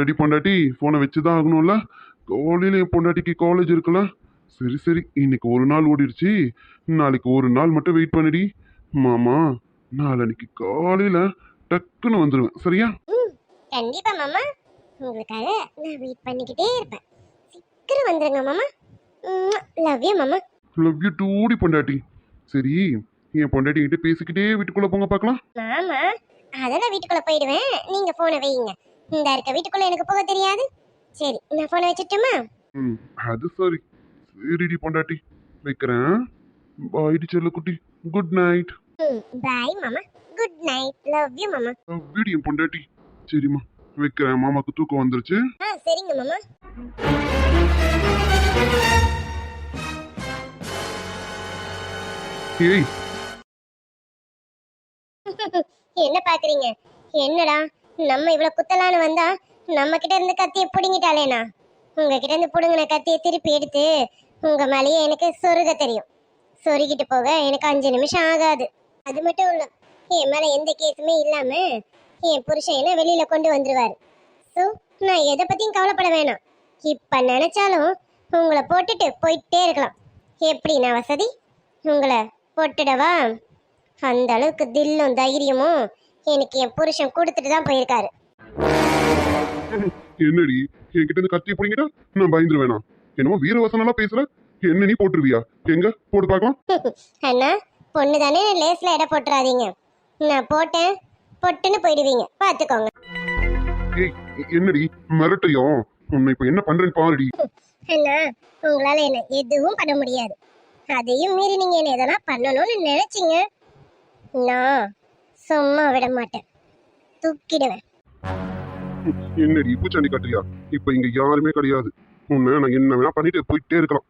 ஆமாலடி பொண்டாட்டி ஃபோனை வச்சு தான் ஆகணும்ல? காலையில் என் பொண்டாட்டிக்கு காலேஜ் இருக்குல்ல? சரி சரி இன்னைக்கு ஒரு நாள் ஓடிடுச்சு நாளைக்கு ஒரு நாள் மட்டும் வெயிட் பண்ணுடி. மாமா நாளன்னைக்கு காலையில் டக்குன்னு வந்துடுவேன் சரியா? கண்டிப்பா மாமா. உங்களுக்காக நான் வெயிட் பண்ணிக்கிட்டே இருப்பேன். சீக்கிரம் வந்துருங்க மாமா. லவ் யூ மாமா. லவ் யூ டூடி பொண்டாட்டி. சரி என் பொண்டாட்டி கிட்ட பேசிக்கிட்டே வீட்டுக்குள்ளே போங்க பார்க்கலாம் மாமா அதெல்லாம் வீட்டுக்குள்ள போயிடுவேன். நீங்க போனை வையுங்க. இந்த இருக்க வீட்டுக்குள்ள எனக்கு போக தெரியாது. சரி நான் போனை வச்சுட்டுமா? ம் அது சரி. சரிடி பொண்டாட்டி. வைக்கிறேன். பாய்டி செல்லக்குட்டி. குட் நைட் ம் பாய் மாமா. குட் நைட் லவ் யூ மாமா. வீடியோ பொண்டாட்டி. சரிம்மா. வைக்கிறேன். மாமாக்கு தூக்கம் வந்துருச்சு. ஆ சரிங்க மாமா. ஏய். என்ன பாக்குறீங்க? என்னடா? நம்ம இவ்வளவு குத்தலான்னு வந்தா நம்ம கிட்ட இருந்து கத்திய புடுங்கிட்டாலேனா உங்க கிட்ட இருந்து புடுங்கின கத்திய திருப்பி எடுத்து உங்க மேலேயே எனக்கு சொருக தெரியும். சொருகிட்டு போக எனக்கு அஞ்சு நிமிஷம் ஆகாது. அது மட்டும் இல்ல என் மேல எந்த கேஸுமே இல்லாம என் புருஷன் என்ன வெளியில கொண்டு வந்துருவாரு. ஸோ நான் எதை பத்தியும் கவலைப்பட வேணாம். இப்ப நினைச்சாலும் உங்களை போட்டுட்டு போயிட்டே இருக்கலாம். எப்படி நான் வசதி? உங்களை போட்டுடவா? அந்த அளவுக்கு தில்லும் தைரியமும் எனக்கு என் புருஷன் கொடுத்துட்டு தான் போயிருக்காரு. என்னடி? என்கிட்ட இருந்து கத்தி பிடிங்கிட்டா நான் பயந்துரு வேணாம் என்னமோ வீரவசனம்லாம் பேசுற? என்ன நீ போட்டுருவியா? எங்க? போட்டு பார்க்கலாம். அண்ணா பொண்ணு தானே லேஸ்ல எடை போட்டுறாதீங்க. நான் போட்டேன். பொட்டுன்னு போயிடுவீங்க. பார்த்துக்கோங்க. ஏய் என்னடி? மிரட்டையோ உன்னை இப்ப என்ன பண்றேன்னு பாருடி. அண்ணா உங்களால என்ன எதுவும் பண்ண முடியாது. அதையும் மீறி நீங்க என்ன எதனா பண்ணணும்னு நினைச்சீங்க? நான் சும்மா விட மாட்டேன். தூக்கிடுவேன். என்னடி பூச்சாண்டி காட்டுறியா? இப்ப இங்க யாருமே கிடையாது. உன்னை நான் என்ன வேணா பண்ணிட்டு போயிட்டே இருக்கலாம்.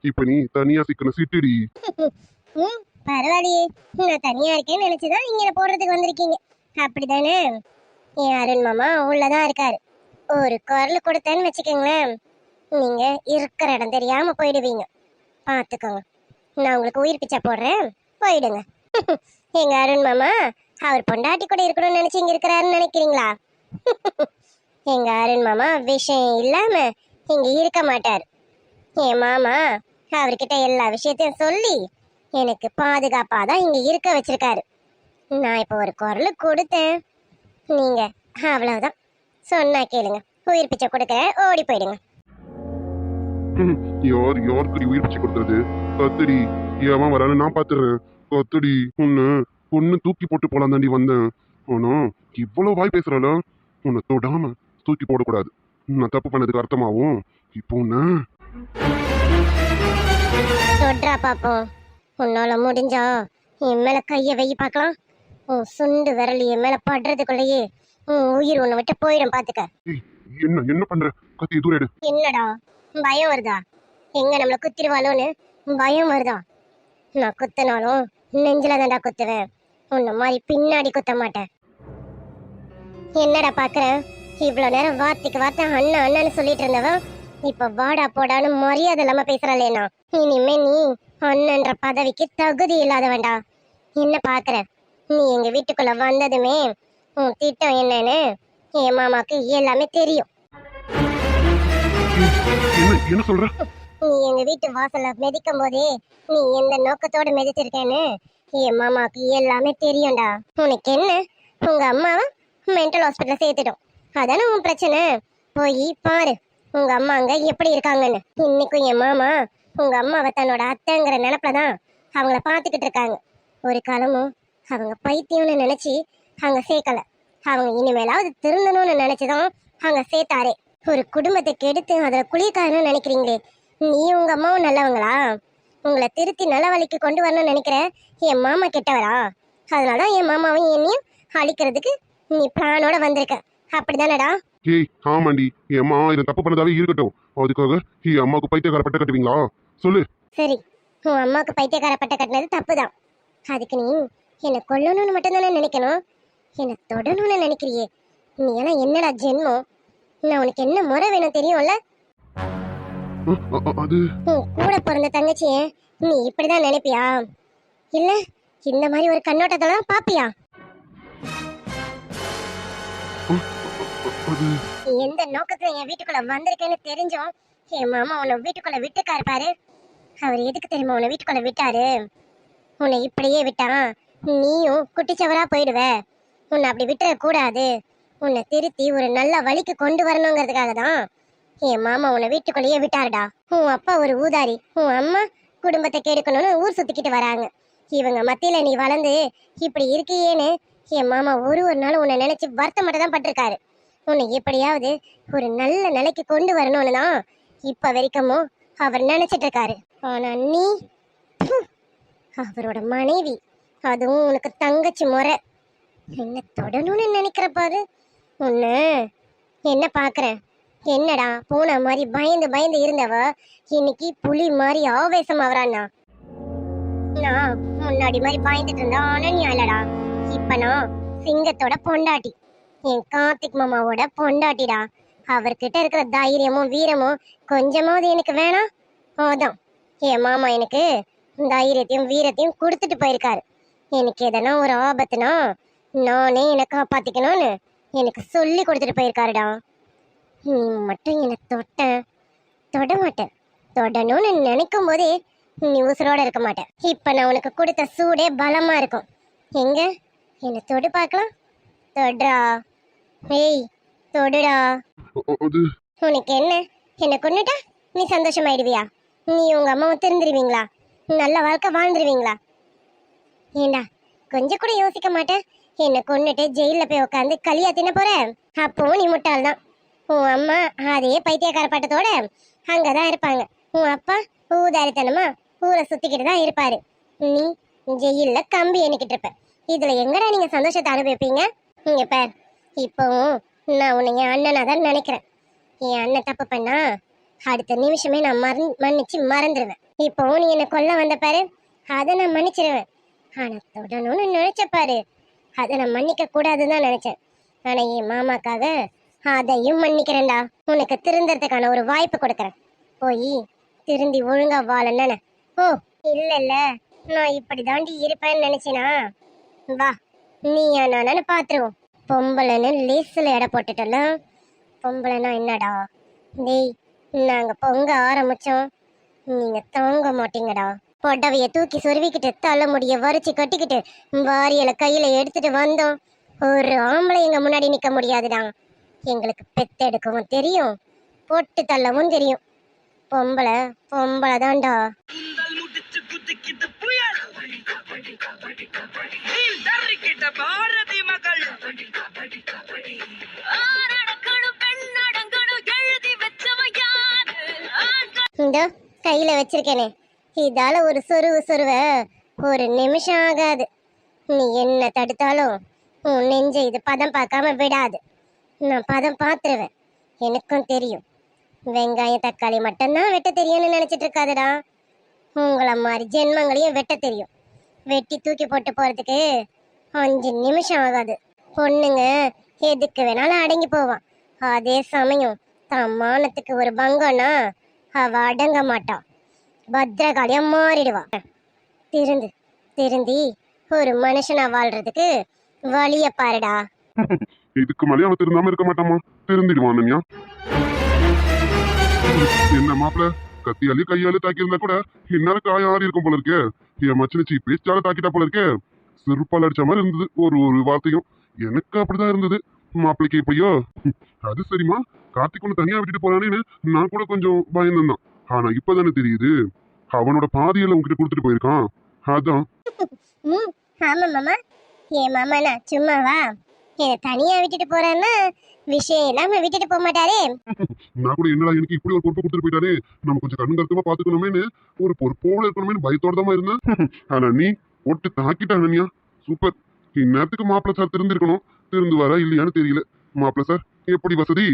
இப்ப நீ தனியா சிக்கன சிட்டுடி. பரவாயில்லையே. நான் தனியா இருக்கேன்னு நினைச்சுதான் இங்க போடுறதுக்கு வந்திருக்கீங்க. அப்படிதானே? என் அருண் மாமா உள்ளதான் இருக்காரு. ஒரு குரல் கொடுத்தேன்னு வச்சுக்கோங்களேன். நீங்க இருக்கிற இடம் தெரியாம போயிடுவீங்க. பார்த்துக்கோங்க நான் உங்களுக்கு உயிர் பிச்சை போடுறேன். போயிடுங்க. எங்க அருண் மாமா அவர் பொண்டாட்டி கூட இருக்கணும்னு நினைச்சு இங்க இருக்கிறாருன்னு நினைக்கிறீங்களா? எங்க அருண் மாமா விஷயம் இல்லாம இங்க இருக்க மாட்டார். என் மாமா அவர்கிட்ட எல்லா விஷயத்தையும் சொல்லி எனக்கு பாதுகாப்பா தான் இங்க இருக்க வச்சிருக்காரு. நான் இப்போ ஒரு குரல் கொடுத்தேன். நீங்க அவ்வளவுதான். சொன்னா கேளுங்க. உயிர் பிச்சை கொடுக்க ஓடி போயிடுங்க. யார் யாருக்கு உயிர் பிச்சை கொடுத்துறது கத்துடி ஏன் வரான்னு நான் பாத்துறேன் கத்துடி உன்னை பொண்ணு தூக்கி போட்டு போலாம் தாண்டி வந்தேன். ஆனா இவ்வளவு வாய் பேசுறாள? உன்னை தொடாம தூக்கி போடக்கூடாது. நான் தப்பு பண்ணதுக்கு அர்த்தமாவும். இப்போ உன்னை தொட்ரா பாப்போம் உன்னால முடிஞ்சா என் மேல கைய வை பார்க்கலாம். உன் சுண்டு விரல் என் மேல படுறதுக்குள்ளேயே உன் உயிர் உன்னை விட்டு போயிடும் பாத்துக்க. என்ன என்ன பண்ற? கத்தி தூர எடு. என்னடா? பயம் வருதா? எங்க நம்மள குத்திருவாளோன்னு பயம் வருதா? நான் குத்தினாலும் நெஞ்சில தான்டா குத்துவேன். உன்ன மாதிரி பின்னாடி குத்த மாட்டேன். என்னடா பாக்குற? இவ்வளவு நேரம் வார்த்தைக்கு வார்த்தை அண்ணா அண்ணன்னு சொல்லிட்டு இருந்தவன் இப்ப வாடா போடான்னு மரியாதை இல்லாம பேசுறாளேனா இனிமே நீ அண்ணன்ற பதவிக்கு தகுதி இல்லாதவன்டா. என்ன பாக்குற? நீ எங்க வீட்டுக்குள்ள வந்ததுமே உன் திட்டம் என்னன்னு என் மாமாக்கு எல்லாமே தெரியும். என்ன என்ன சொல்ற? நீ எங்க வீட்டு வாசல்ல மிதிக்கும் போதே நீ எந்த நோக்கத்தோட மிதிச்சிருக்கேன்னு என் மாமாக்கு எல்லாமே தெரியும்டா. உனக்கு என்ன? உங்க அம்மாவை மென்டல் ஹாஸ்பிட்டல் சேர்த்துட்டோம். அதானே உன் பிரச்சனை? போய் பாரு உங்க அம்மா அங்க எப்படி இருக்காங்கன்னு. இன்னைக்கும் என் மாமா உங்க அம்மாவை தன்னோட அத்தைங்கிற நினப்புல தான் அவங்கள பார்த்துக்கிட்டு இருக்காங்க. ஒரு காலமும் அவங்க பைத்தியம்னு நினைச்சு அங்க சேர்க்கல. அவங்க இனிமேலாவது திருந்தணும்னு நினைச்சுதான் அங்க சேர்த்தாரே. ஒரு குடும்பத்தை கெடுத்து அதுல குளிர்காரன்னு நினைக்கிறீங்களே நீ உங்க அம்மாவும் நல்லவங்களா? உங்களை திருத்தி நல்ல வழிக்கு கொண்டு வரணும்னு நினைக்கிற என் மாமா கெட்டவரா? அதனாலதான் என் மாமாவையும் என்னையும் அழிக்கிறதுக்கு நீ பிளானோட வந்திருக்க. அப்படிதானடா? ஏய் ஆமாண்டி. என் அம்மா இதை தப்பு பண்ணதாவே இருக்கட்டும். அதுக்காக என் அம்மாவுக்கு பைத்தியக்கார பட்ட கட்டுவீங்களா? சொல்லு. சரி உன் அம்மாவுக்கு பைத்தியக்கார பட்ட கட்டினது தப்புதான். அதுக்கு நீ என்னை கொல்லணும்னு மட்டும்தானே நினைக்கணும்? என்னை தொடணும்னு நினைக்கிறியே? நீ எல்லாம் என்னடா ஜென்மம்? நான் உனக்கு என்ன முறை வேணும் தெரியும்ல? அது உன் கூட பிறந்த தங்கச்சிய நீ இப்படிதான் நினைப்பியா? இல்ல இந்த மாதிரி ஒரு கண்ணோட்டத்தெல்லாம் பாப்பியா? எந்த நோக்கத்துல என் வீட்டுக்குள்ள வந்திருக்கேன்னு தெரிஞ்சும் என் மாமா உன்னை வீட்டுக்குள்ள விட்டுக்காரு பாரு அவர் எதுக்கு தெரியுமா உன்னை வீட்டுக்குள்ள விட்டாரு? உன்னை இப்படியே விட்டான் நீயும் குட்டிச்சவரா போயிடுவ. உன்னை அப்படி விட்டுற கூடாது உன்னை திருத்தி ஒரு நல்ல வழிக்கு கொண்டு வரணுங்கிறதுக்காக தான் என் மாமா உன்னை வீட்டுக்குள்ளேயே விட்டாருடா. உன் அப்பா ஒரு ஊதாரி. உன் அம்மா குடும்பத்தை கெடுக்கணும்னு ஊர் சுத்திக்கிட்டு வராங்க. இவங்க மத்தியில நீ வளர்ந்து இப்படி இருக்கியேன்னு என் மாமா ஒரு ஒரு நாள் உன்னை நினைச்சு வருத்தப்பட்டு தான் பட்டிருக்காரு. உன்னை எப்படியாவது ஒரு நல்ல நிலைக்கு கொண்டு வரணும்னு தான் இப்ப வரைக்குமோ அவர் நினைச்சிட்டு இருக்காரு. ஆனா நீ அவரோட மனைவி. அதுவும் உனக்கு தங்கச்சி முறை. என்ன தொடணும்னு நினைக்கிற பாரு. உன்ன என்ன பாக்குறேன்? என்னடா பூனை மாதிரி பயந்து பயந்து இருந்தவ? இன்னைக்கு புலி மாதிரி ஆவேசம் அவரான்னா நான் முன்னாடி மாதிரி பயந்துட்டு இருந்தா அனன்யா இல்லடா இப்ப நான் சிங்கத்தோட பொண்டாட்டி. என் கார்த்திக் மாமாவோட பொண்டாட்டிடா. அவர்கிட்ட இருக்கிற தைரியமும் வீரமும் கொஞ்சமாவது எனக்கு வேணாம் அதான். என் மாமா எனக்கு தைரியத்தையும் வீரத்தையும் கொடுத்துட்டு போயிருக்காரு. எனக்கு எதனா ஒரு ஆபத்துனா நானே என்னை காப்பாத்திக்கணும்னு எனக்கு சொல்லி கொடுத்துட்டு போயிருக்காருடா. நீ மட்டும் என்னை தொட்ட தொட மாட்டேன். தொடணும்னு நினைக்கும் போதே நீ உசுரோட இருக்க மாட்டேன். இப்ப நான் உனக்கு கொடுத்த சூடே பலமா இருக்கும். எங்க? என்னை தொடு பார்க்கலாம். தொடுறா. ஏய் தொடுடா. உனக்கு என்ன? என்னை கொன்னுட்டா? நீ சந்தோஷமாயிடுவியா? நீ உங்க அம்மாவும் திருந்துருவீங்களா நல்ல வாழ்க்கை வாழ்ந்துருவீங்களா? ஏண்டா கொஞ்சம் கூட யோசிக்க மாட்டேன்? என்னை கொன்னுட்டு ஜெயில போய் உட்காந்து களியா தின்ன போற? அப்பவும் நீ முட்டாள் தான் உன் அம்மா அதே பைத்தியக்கார பட்டத்தோட அங்கதான் இருப்பாங்க. உன் அப்பா ஊதாரித்தனமா ஊரை சுத்திக்கிட்டு தான் இருப்பாரு. நீ ஜெயில கம்பி எண்ணிக்கிட்டு இருப்ப. இதுல எங்கடா நீங்க சந்தோஷத்தை அனுபவிப்பீங்க? இங்க பார். இப்போவும் நான் உன்னை என் அண்ணனா தான் நினைக்கிறேன். என் அண்ணன் தப்பு பண்ணா அடுத்த நிமிஷமே நான் மறந் மன்னிச்சு மறந்துடுவேன் இப்போவும் நீ என்னை கொல்ல வந்த பாரு. அதை நான் மன்னிச்சிருவேன். ஆனா தொடணும்னு நினைச்ச பாரு. அதை நான் மன்னிக்க கூடாதுன்னு தான் நினைச்சேன். ஆனா என் மாமாக்காக அதையும் மன்னிக்கிறேன்டா. உனக்கு திருந்தறதுக்கான ஒரு வாய்ப்பு கொடுக்குறேன். போய் திருந்தி ஒழுங்கா வாழன்னு ஓ இல்ல இல்ல நான் இப்படி தாண்டி இருப்பேன்னு நினைச்சினா? வா நீ நானு பாத்துருவோம். பொம்பளைன்னு லேசில் எடை போட்டுட்டல பொம்பளைனா என்னடா? டேய் நாங்க பொங்க ஆரம்பிச்சோம். நீங்க தாங்க மாட்டீங்கடா. புடவைய தூக்கி சொருவிக்கிட்டு தலைமுடிய வரிச்சு கட்டிக்கிட்டு வாரியலை கையில எடுத்துட்டு வந்தோம். ஒரு ஆம்பளை எங்க முன்னாடி நிக்க முடியாதுடா. எங்களுக்கு பெத்தெடுக்கவும் தெரியும். பொட்டு தள்ளவும் தெரியும். பொம்பளை பொம்பளை தான்டா. பாரதி மகள். இந்த கையில வச்சிருக்கேனே. இதால ஒரு சொருவு சொருவ. ஒரு நிமிஷம் ஆகாது. நீ என்ன தடுத்தாலும் உன் நெஞ்சை இது பதம் பார்க்காம விடாது. நான் பதம் பார்த்துருவேன் எனக்கும் தெரியும். வெங்காயம் தக்காளி மட்டும்தான் வெட்ட தெரியும்னு நினச்சிட்டு இருக்காதடா. உங்களை மாதிரி ஜென்மங்களையும் வெட்ட தெரியும். வெட்டி தூக்கி போட்டு போறதுக்கு அஞ்சு நிமிஷம் ஆகாது. பொண்ணுங்க எதுக்கு வேணாலும் அடங்கி போவான். அதே சமயம் தான் மானத்துக்கு ஒரு பங்கம்னா அவ அடங்க மாட்டான் பத்திரகாளியா மாறிடுவா. திருந்து திருந்தி ஒரு மனுஷனா வாழ்றதுக்கு வழிய பாருடா. இதுக்கு மேலே அவன் திருந்தாம இருக்க மாட்டாமா திருந்திடுவான் அனன்யா. என்ன மாப்பிள? கத்தியாலே கையாலே தாக்கியிருந்தா கூட இந்நேரம் காயம் ஆறி இருக்கும் போல இருக்கே. என் மச்சினச்சி பேச்சால தாக்கிட்டா போல இருக்கே. செருப்பால் அடிச்ச மாதிரி இருந்தது ஒரு ஒரு வார்த்தையும். எனக்கு அப்படிதான் இருந்தது. மாப்பிளைக்கு இப்படியோ அது சரிம்மா. கார்த்திக் ஒன்று தனியா விட்டுட்டு போறானேன்னு நான் கூட கொஞ்சம் பயந்துருந்தான். ஆனா இப்பதானே தெரியுது. அவனோட பாதியில உன்கிட்ட கொடுத்துட்டு போயிருக்கான். அதான். ம் ஆமா மாமா. ஏன் மாமாண்ணா சும்மாவா? என்னை தனியா விட்டுட்டு போறேன்னா விஷயம் இல்லாம விட்டுட்டு போக மாட்டாரே. நான் கூட என்னடா எனக்கு இப்படி ஒரு பொறுப்பு கொடுத்துட்டு போயிட்டாரே? நம்ம கொஞ்சம் கண்ணு கருத்துமா பாத்துக்கணுமேனு ஒரு பொறுப்போட இருக்கணுமேனு பயத்தோட தான் இருந்தேன். ஆனா நீ ஒட்டு தாக்கிட்ட அனன்யா. சூப்பர். இந்நேரத்துக்கு மாப்பிள்ள சார் திருந்திருக்கணும் திருந்து வரா இல்லையான்னு தெரியல. மாப்பிள்ள சார் எப்படி வசதி?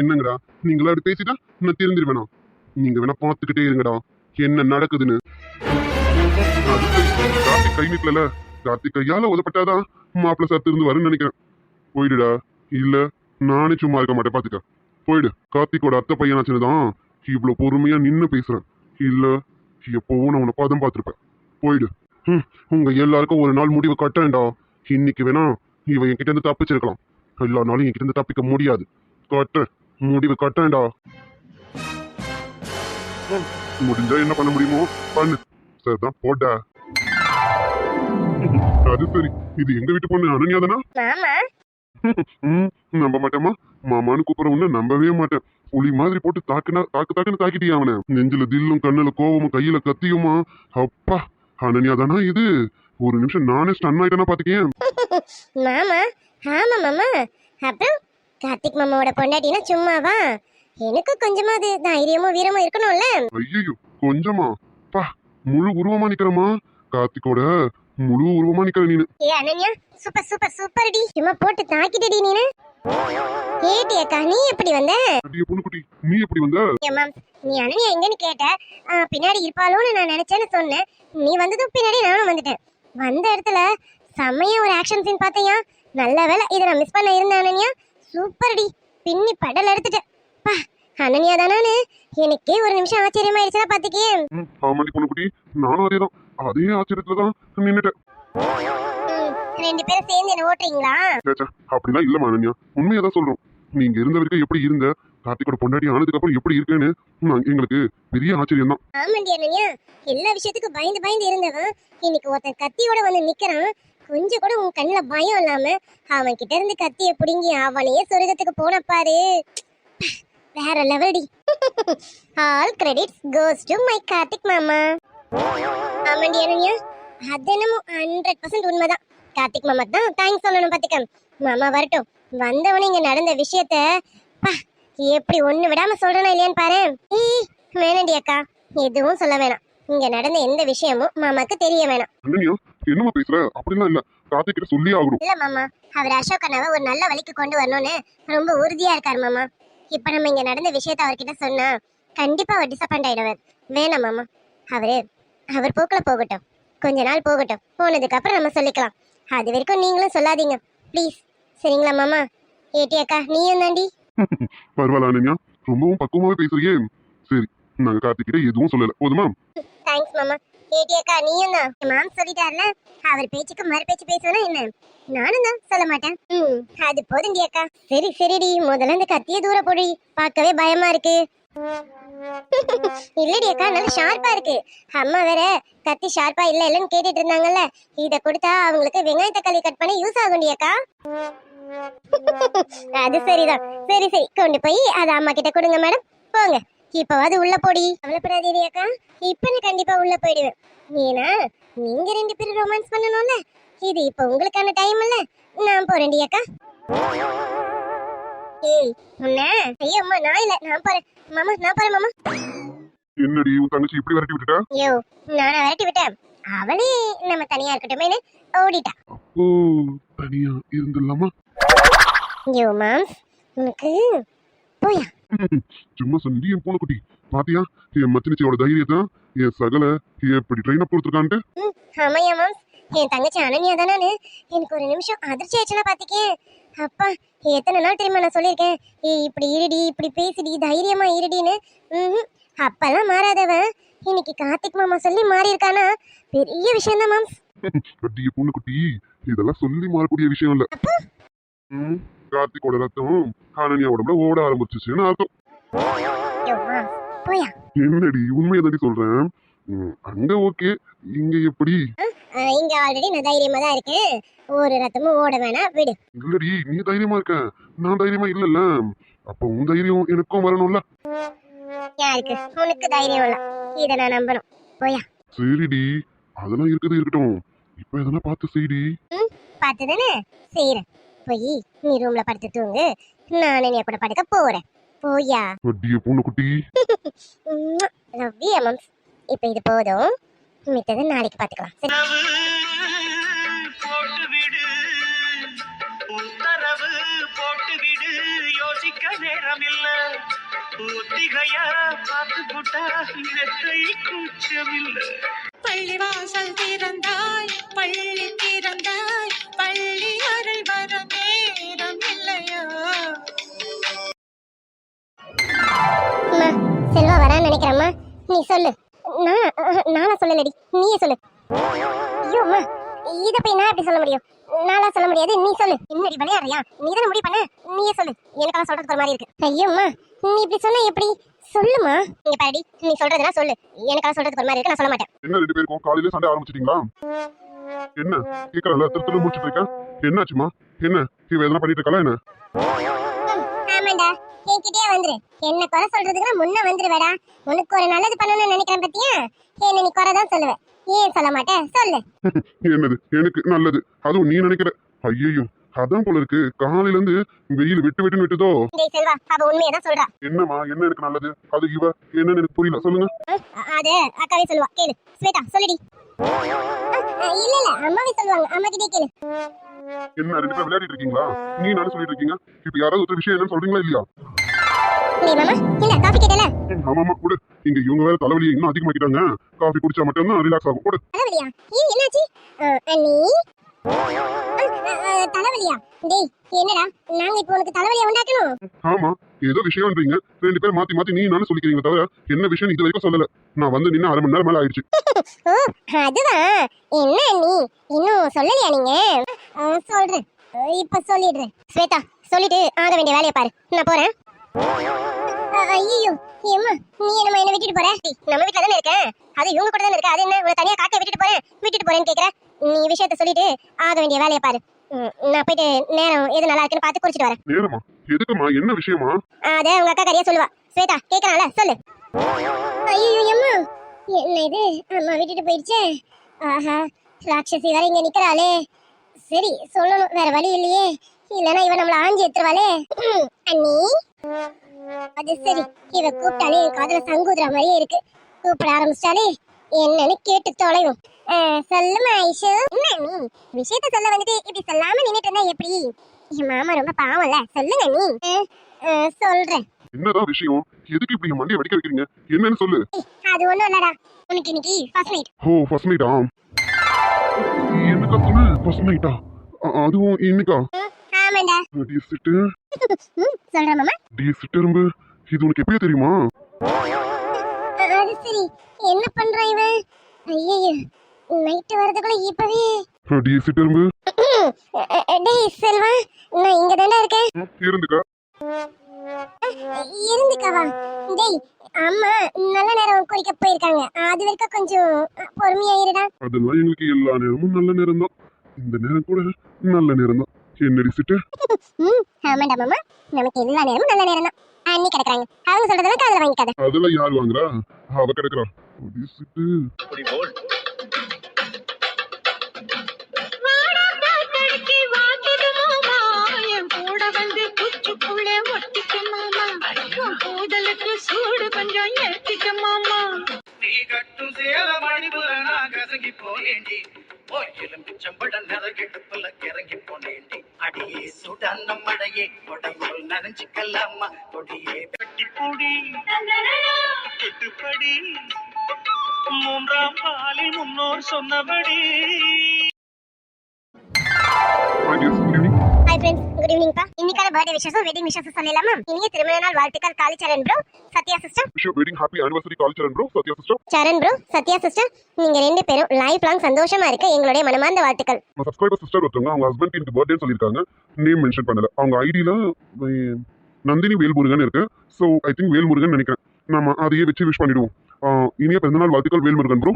என்னங்கடா? நீங்களா அப்படி பேசிட்டா நான் திருந்திருவேணா நீங்க வேணா பார்த்துக்கிட்டே இருங்கடா. என்ன நடக்குதுன்னு? கார்த்திக் கை நீட்டல கார்த்திக் கையால உதப்பட்டாதான் மாப்பிள்ள சார் திருந்து வரும்னு நினைக்கிறேன். போயிடுடா. இல்ல நானே சும்மா இருக்க மாட்டேன். பாத்துக்க. போயிடு. கார்த்திகோட அத்தை பையனாச்சுன்னு தான் இவ்வளவு பொறுமையா நின்னு பேசுறேன். இல்ல எப்பவும் நான் உன்னை பதம் பார்த்துருப்பேன். போயிடு. ம் உங்க எல்லாருக்கும் ஒரு நாள் முடிவு கட்டேன்டா இன்னைக்கு வேணா இவன் என்கிட்ட இருந்து தப்பிச்சிருக்கலாம். எல்லா நாளும் என்கிட்ட இருந்து தப்பிக்க முடியாது. கட்டேன் முடிவு கட்டேன்டா முடிஞ்சா என்ன பண்ண முடியுமோ பண்ணு. சரிதான் போடா. அது சரி. இது எங்க வீட்டு பொண்ணு அனன்யா தானா? மாமா. நம்ப மாட்டேமா மாமான்னு கூப்பிட உன்ன நம்பவே மாட்டேன். புலி மாதிரி போட்டு தாக்குனா தாக்கு தாக்குன்னு தாக்கிட்டியா அவனை? நெஞ்சில தில்லும் கண்ணுல கோவமும் கையில கத்தியுமா? அப்பா அனன்யா தானா இது? ஒரு நிமிஷம் நானே ஸ்டன் ஆயிட்டேனா பாத்துக்கேன். மாமா ஆமா மாமா. அப்புறம் கார்த்திக் மாமாவோட பொண்டாட்டினா சும்மாவா? எனக்கு கொஞ்சமாவது தைரியமும் வீரமும் இருக்கணும்ல. ஐயோ கொஞ்சமா. பா முழு உருவமா நிக்கிறமா கார்த்திகோட முழு உருவமா நிக்கிற நீனு. ஏ அனன்யா சூப்பர் சூப்பர் சூப்பர் டி சும்மா போட்டு தாக்கிட்டடி நீனு. ஏடி அக்கா நீ எப்படி வந்த? அடியே பொண்ணுக்குட்டி நீ எப்படி வந்த? ஏம்மா நீ அனன்யா எங்கன்னு கேட்ட? பின்னாடி இருப்பாளோன்னு நான் நினைச்சேன்னு சொன்னேன். நீ வந்ததும் பின்னாடி நானும் வந்துட்டேன். வந்த இடத்துல செம்மையா ஒரு ஆக்ஷன் சீன் பார்த்தையா? நல்ல வேலை இதை நான் மிஸ் பண்ண இருந்தேன் அனன்யா. சூப்பர் டி பின்னி படல் எடுத்துட்டேன். பா அனன்யா தானான்னு. எனக்கே ஒரு நிமிஷம் ஆச்சரியமாயிடுச்சா பாத்துக்கே ஆமாடி பொண்ணுக்குட்டி. நானும் அதேதான். அதே ஆச்சரியத்துல தான் நின்னுட்டேன். ரெண்டு பேரும் சேர்ந்து என்ன ஓட்டுறீங்களா? அப்படிலாம் இல்ல மானன்யா உண்மையா தான் சொல்றோம். நீங்க இருந்த வரைக்கும் எப்படி இருந்த கார்த்திகோட பொண்டாட்டி ஆனதுக்கு அப்புறம் எப்படி இருக்கேன்னு எங்களுக்கு பெரிய ஆச்சரியம் தான். ஆமாண்டி அனன்யா. எல்லா விஷயத்துக்கும் பயந்து பயந்து இருந்தவன். இன்னைக்கு ஒருத்தன் கத்தியோட வந்து நிக்கிறான். கொஞ்சம் கூட உன் கண்ணுல பயம் இல்லாம அவன் கிட்ட இருந்து கத்திய புடுங்கி அவனையே சொர்க்கத்துக்கு போன பாரு. வேற லெவல்டி all credits goes to my Karthik மாமா. ஆமாண்டி அனன்யா. அது என்னமோ ஹண்ட்ரட் பர்சன்ட் உண்மைதான். கார்த்திக் மாமா தான் தேங்க்ஸ் சொல்லணும் பாத்துக்க. மாமா வரட்டும். வந்தவனே இங்க நடந்த விஷயத்த பா எப்படி ஒண்ணு விடாம சொல்றேனா இல்லையான்னு பாரு. ஏய், வேணாண்டி அக்கா. எதுவும் சொல்ல வேணாம். இங்க நடந்த எந்த விஷயமும் மாமாக்கு தெரிய வேணாம். அண்ணனியா என்னமா பேசுற? அப்படிலாம் இல்ல. கார்த்திக் கிட்ட சொல்லி ஆகணும். இல்ல மாமா. அவர் அசோக் அண்ணாவை ஒரு நல்ல வழிக்கு கொண்டு வரணும்னு ரொம்ப உறுதியா இருக்காரு மாமா. இப்ப நம்ம இங்க நடந்த விஷயத்த அவர்கிட்ட சொன்னா கண்டிப்பா அவர் டிசப்பாயிண்ட் ஆயிடுவார். வேணாம் மாமா. அவரு அவர் போக்குல போகட்டும். கொஞ்ச நாள் போகட்டும். போனதுக்கு அப்புறம் நம்ம சொல்லிக்கலாம். அது வரைக்கும் நீங்களும் சொல்லாதீங்க. ப்ளீஸ் சரிங்களா மாமா? ஏட்டி அக்கா நீயும் தாண்டி? பரவாயில்ல ரொம்பவும் பக்குவமாவே பேசுறியே. சரி நாங்க கார்த்திக் கிட்ட எதுவும் சொல்லல. போதுமா? தேங்க்ஸ் மாமா. ஏட்டி அக்கா நீயும் தான். மேம் சொல்லிட்டார்ல. அவர் பேச்சுக்கு மறு பேச்சு பேசுவேனா என்ன? நானும் தான் சொல்ல மாட்டேன். ம் அது போதும்டி அக்கா. சரி சரிடி. முதல்ல இந்த கத்திய தூர போடி. பார்க்கவே பயமா இருக்கு. இல்லடி அக்கா நல்ல ஷார்ப்பா இருக்கு. அம்மா வேற கத்தி ஷார்ப்பா இல்ல இல்லன்னு கேட்டுட்டு இருந்தாங்கல்ல. இத கொடுத்தா அவங்களுக்கு வெங்காய தக்காளி கட் பண்ண யூஸ் ஆகும்டி அக்கா. அது சரிதான். சரி சரி கொண்டு போய் அது அம்மா கிட்ட கொடுங்க மேடம் போங்க. இப்பவாது உள்ள போடி. கவலைப்படாதீரி அக்கா. இப்ப நான் கண்டிப்பா உள்ள போயிடுவேன். ஏன்னா நீங்க ரெண்டு பேரும் ரொமான்ஸ் பண்ணணும்ல. இது இப்ப உங்களுக்கான டைம் இல்ல. நான் போறேன்டி அக்கா. ஏய் உன்ன ஐயோ அம்மா நான் இல்ல நான் போறேன். மாமா நான் போறேன் மாமா. என்னடி உன் தங்கச்சி இப்படி விரட்டி விட்டுட்டா? ஐயோ நானா விரட்டி விட்டேன். அவளே நம்ம தனியா இருக்கட்டுமேனு ஓடிட்டா. ஓ தனியா இருந்துடலாமா? ஐயோ மாம்ஸ் உனக்கு போயா? சும்மா சொன்னி என் பூனைக்குட்டி. பாத்தியா? என் மச்சினிச்சியோட தைரியத்தை என் சகல எப்படி ட்ரெயின் அப் கொடுத்துருக்கான்ட்டு? ம், ஆமாய்யா மாம்ஸ் என் தங்கச்சி அனன்யா தானே எனக்கு ஒரு நிமிஷம் அதிர்ச்சி ஆச்சுன்னா பாத்திக்கே அப்பா எத்தனை நாள் தெரியுமா நான் சொல்லியிருக்கேன்? ஏய் இப்படி இருடி இப்படி பேசிடி தைரியமா இருடின்னு. ம் அப்பெல்லாம் மாறாதவன் இன்னைக்கு கார்த்திக் மாமா சொல்லி மாறி இருக்கானா பெரிய விஷயம் தான் மாம்ஸ் கட்டிய பூனைக்குட்டி இதெல்லாம் சொல்லி மாறக்கூடிய விஷயம் இல்ல. கார்த்திகோட ரத்தம் ஹானனியா உடம்புல ஓட ஆரம்பிச்சிச்சுன்னு அர்த்தம். என்னடி உண்மையை தாண்டி சொல்றேன். அங்க ஓகே இங்க எப்படி? இங்க ஆல்ரெடி நான் தைரியமா தான் இருக்கேன். ஒரு ரத்தமும் ஓட வேணாம் விடு. இல்லடி நீ தைரியமா இருக்க. நான் தைரியமா இல்லல்ல. அப்ப உன் தைரியம் எனக்கும் வரணும்ல. யாருக்கு உனக்கு தைரியம் இல்ல. இதை நான் நம்பணும். போயா. சரிடி. அதெல்லாம் இருக்குது இருக்கட்டும். இப்ப எதனா பார்த்து செய்டி. பார்த்து தானே செய்யறேன் போய் நீ ரூம்ல படுத்து தூங்கு. நான் என்னைய கூட படுக்க போறேன். போயா. வட்டிய லவ் யூ மம்ஸ் இப்போ இது போதும். மித்தது நாளைக்கு பார்த்துக்கலாம் உத்தரவு போட்டு விடு யோசிக்க நேரம் இல்ல ஒத்திகையா பார்த்து போட்டா மெத்தை கூச்சமில்லை. பள்ளிவாசல் திறந்தாய் பள்ளி திறந்தாய் பள்ளி அறை வர நேரம் இல்லையா செல்வா நான் அஹ், நானா சொல்லலடி. நீயே சொல்லு. ஐயோ அம்மா. இத போய் நான் எப்படி சொல்ல முடியும்? நானா சொல்ல முடியாது. நீ சொல்லு. என்னடி விளையாடுறியா? நீ தானே முடிவு பண்ண? நீயே சொல்லு. எனக்கெல்லாம் சொல்றதுக்கு ஒரு மாதிரி இருக்கு. ஐயோம்மா நீ இப்படி சொன்ன எப்படி? சொல்லுமா. இங்க பாடி நீ சொல்றதுனா சொல்லு. எனக்கெல்லாம் சொல்றதுக்கு ஒரு மாதிரி இருக்கு. நான் சொல்ல மாட்டேன். என்ன ரெண்டு பேருக்கும் காலையில சண்டை ஆரம்பிச்சிட்டீங்களா? என்ன? கேக்குறல திருத்தல முடிச்சிட்டு இருக்க? என்னாச்சுமா? என்ன? இவ எதனா பண்ணிட்டு இருக்கா என்ன? என்கிட்டயே வந்துரு. என்ன குறை சொல்றதுக்கு முன்ன வந்துருவேடா. உனக்கு ஒரு நல்லது பண்ணணும்னு நினைக்கிறேன் பத்தியா? என்ன நீ குறை தான் சொல்லுவ. ஏன் சொல்ல மாட்டேன் சொல்லு. என்னது? எனக்கு நல்லது. அதுவும் நீ நினைக்கிற? ஐயோ அதான் போல இருக்கு. காலையில இருந்து வெயில் விட்டு விட்டுன்னு விட்டுதோ? செல்வா அவ உண்மையை தான் சொல்றா. என்னம்மா என்ன எனக்கு நல்லது? அது இவ என்னன்னு எனக்கு புரியல. சொல்லுங்க. அது அக்காவே சொல்லுவா. கேளு. ஸ்வேதா சொல்லுடி. இல்ல இல்ல. அம்மாவே சொல்லுவாங்க. அம்மா கிட்டே கேளு. என்ன ரெண்டு பேரும் விளையாடிட்டு இருக்கீங்களா? நீ நானும் சொல்லிட்டு இருக்கீங்க? இப்ப யாராவது ஒரு விஷயம் என்னன்னு சொல்றீங்களா இல்லையா? டேய் மாமா இல்ல காஃபி கேட்டல ஆமாமா கூட. இங்க இவங்க வேற தலைவலியை இன்னும் அதிகமாக்கிட்டாங்க. காஃபி குடிச்சா மட்டும்தான் ரிலாக்ஸ் ஆகும். கூட. தலைவலியா? ஏன் என்னாச்சு? அஹ், அண்ணி? அஹ், அஹ், அஹ், தலைவலியா? டேய் என்னடா? நாங்க இப்போ உனக்கு தலைவலியா உண்டாக்கணும்? ஆமா ஏதோ விஷயம்ன்றீங்க. ரெண்டு பேரும் மாத்தி மாத்தி நீ நானும் சொல்லிக்கிறீங்க தவிர என்ன விஷயம் இது வரைக்கும் சொல்லல. நான் வந்து நின்று அரை மணி நேரம் மேல ஆயிடுச்சு. ஓ அதுவா? என்ன நீ இன்னும் சொல்லலையா நீங்க? அஹ், சொல்றேன். அஹ், இப்ப சொல்லிடுறேன். ஸ்வேதா சொல்லிட்டு ஆக வேண்டிய வேலையை பாரு. நான் போறேன். ஐயோ ஏம்மா நீ என்னம்மா என்ன விட்டுட்டு போற? நம்ம வீட்ல தானே இருக்கேன் அது இவங்க கூட தானே இருக்க? அது என்ன உன்னை தனியா காக்க விட்டுட்டு போறேன் விட்டுட்டு போறேன்னு கேக்குற? நீ விஷயத்த சொல்லிட்டு ஆக வேண்டிய வேலையை பாரு. நான் போயிட்டு நேரம் எது நல்லா இருக்குன்னு பார்த்து குறிச்சிட்டு வரேன். நேரமா எதுக்குமா என்ன விஷயமா? அத உங்க அக்கா கரியா சொல்லுவா. ஸ்வேதா கேக்குறான்ல சொல்லு. ஐயோ அம்மா என்ன இது? அம்மா விட்டுட்டு போயிடுச்சே. ஆஹா ராட்சசி வேற இங்க நிக்கிறாளே. சரி சொல்லணும் வேற வழி இல்லையே. இல்லனா இவ நம்மள ஆஞ்சி எடுத்துருவாளே. அண்ணி? அது சரி. இவ கூப்பிட்டாலே என் காதுல சங்குதுற மாதிரியே இருக்கு. கூப்பிட ஆரம்பிச்சிட்டாலே என்னன்னு கேட்டு தொலைவும். சொல்லுமா ஐஷு. என்ன நீ? விஷயத்த சொல்ல வந்துட்டு இப்படி சொல்லாம நின்னுட்டு இருந்தா எப்படி? என் மாமா ரொம்ப பாவம்ல. சொல்லுங்க நீ. சொல்றேன். என்னதான் விஷயம்? எதுக்கு இப்படி மண்டியை வெடிக்க வைக்கிறீங்க? என்னன்னு சொல்லு. அது ஒண்ணும் இல்லடா. உனக்கு இன்னைக்கு ஃபர்ஸ்ட் நைட் ஓ ஃபர்ஸ்ட் நைட்டா என்னக்கா சொன்ன? ஃபர்ஸ்ட் நைட்டா அதுவும் இன்னைக்கா? ஆமாண்டா. டி சிட்டு. ம் சொல்றேன் மாமா. டி சிட்டரும்பு. இது உனக்கு எப்பயே தெரியுமா? அது சரி. என்ன பண்றான் இவன் ஐயோ நைட்டு வரதுக்குள்ள இப்பவே. டி சிட்டரும்பு. டேய் செல்வா. நான் இங்க தாண்டா இருக்கேன் இருந்துக்கா. இருந்துக்கவா? டேய் அம்மா நல்ல நேரம் குறிக்க போயிருக்காங்க. அது வரைக்கும் கொஞ்சம் பொறுமையா இருடா அதெல்லாம் எங்களுக்கு எல்லா நேரமும் நல்ல நேரம் தான் இந்த நேரம் கூட நல்ல நேரம் தான் என்னடி சிட்டு ம் ஆமாண்டா மாமா. நமக்கு எல்லா நேரமும் நல்ல நேரம் தான். அண்ணி கிடக்குறாங்க. அவங்க சொல்றதெல்லாம் காதுல வாங்கிக்காத. அதெல்லாம் யார் வாங்குறா? அவ கிடக்குறா. சிட்டு சூடு கொஞ்சம் ஏத்திக்க மாமா. நீ கட்டும் சேல மணிபுர நான் கசங்கி போனேண்டி போய் நரகெடுப்புல கிறங்கி போனேண்டி. அடியே சுடான மழையே கொடையோல் நனைஞ்சுக்கலாமா? கொடியே கட்டி பூடி. கெட்டுப்படி மூன்றாம் பாலில் முன்னோர் சொன்னபடி. குட் ஈவினிங் பா இன்னைக்கான பர்த்டே விஷஸும் வெட்டிங் விஷஸும் சொல்லலாமா இனிய திருமண நாள் வாழ்த்துக்கள் Kalicharan bro Sathya sister wish wedding happy anniversary Kalicharan bro Sathya sister Charan bro Sathya sister நீங்க ரெண்டு பேரும் லைஃப் லாங் சந்தோஷமா இருக்க. எங்களுடைய மனமார்ந்த வாழ்த்துக்கள். நம்ம சப்ஸ்கிரைபர் சிஸ்டர் ஒருத்தவங்க அவங்க ஹஸ்பண்ட் எனக்கு பர்த்டே சொல்லியிருக்காங்க. நேம் மென்ஷன் பண்ணல. அவங்க ஐடியில நந்தினி வேல்முருகன் இருக்கு. ஸோ ஐ திங்க் வேல்முருகன் நினைக்கிறேன். நாம அதையே வச்சு விஷ் பண்ணிடுவோம். இனிய பிறந்தநாள் வாழ்த்துக்கள் Velmurugan bro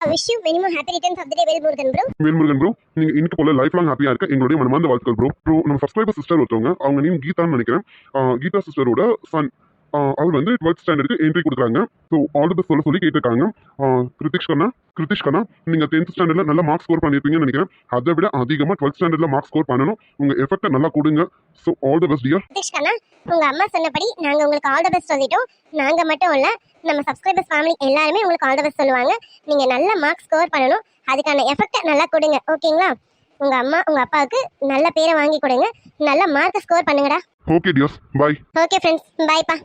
wish you many more happy returns of the day Velmurugan bro Velmurugan bro நீங்க இன்னைக்கு போல லைஃப் லாங் ஹாப்பியா இருக்க எங்களுடைய மனமார்ந்த வாழ்த்துக்கள் ப்ரோ ப்ரோ நம்ம சப்ஸ்கிரைபர் சிஸ்டர் ஒருத்தவங்க அவங்க நேம் கீதான்னு நினைக்கிறேன். கீதா சிஸ்டரோட சன் அவர் வந்து டுவெல்த் ஸ்டாண்டர்டுக்கு என்ட்ரி கொடுக்குறாங்க. ஸோ ஆல் தி சொல்ல சொல்லி கேட்டிருக்காங்க. கிருத்திஷ் கண்ணா கிருத்திஷ் கண்ணா நீங்க டென்த் ஸ்டாண்டர்ட்ல நல்ல மார்க் ஸ்கோர் பண்ணிருப்பீங்கன்னு நினைக்கிறேன். அதை விட அதிகமாக டுவெல்த் ஸ்டாண்டர்ட்ல மார்க் ஸ்கோர் பண்ணணும். உங்க எஃபெக்ட்டை நல்லா கொடுங்க. So all the best dear Nitish கண்ணா உங்க அம்மா சொன்னபடி நாங்க உங்களுக்கு ஆல் தி பெஸ்ட் சொல்லிட்டோம். நாங்க மட்டும் இல்ல நம்ம சப்ஸ்கிரைபர்ஸ் ஃபேமிலி எல்லாருமே உங்களுக்கு ஆல் தி பெஸ்ட் சொல்லுவாங்க. நீங்க நல்ல மார்க் ஸ்கோர் பண்ணணும். அதுக்கான எஃபெக்ட்டை நல்லா கொடுங்க. ஓகேங்களா? உங்க அம்மா உங்க அப்பாவுக்கு நல்ல பேரை வாங்கி கொடுங்க. நல்ல மார்க் ஸ்கோர் பண்ணுங்கடா. Okay dears bye okay friends பாய்ப்பா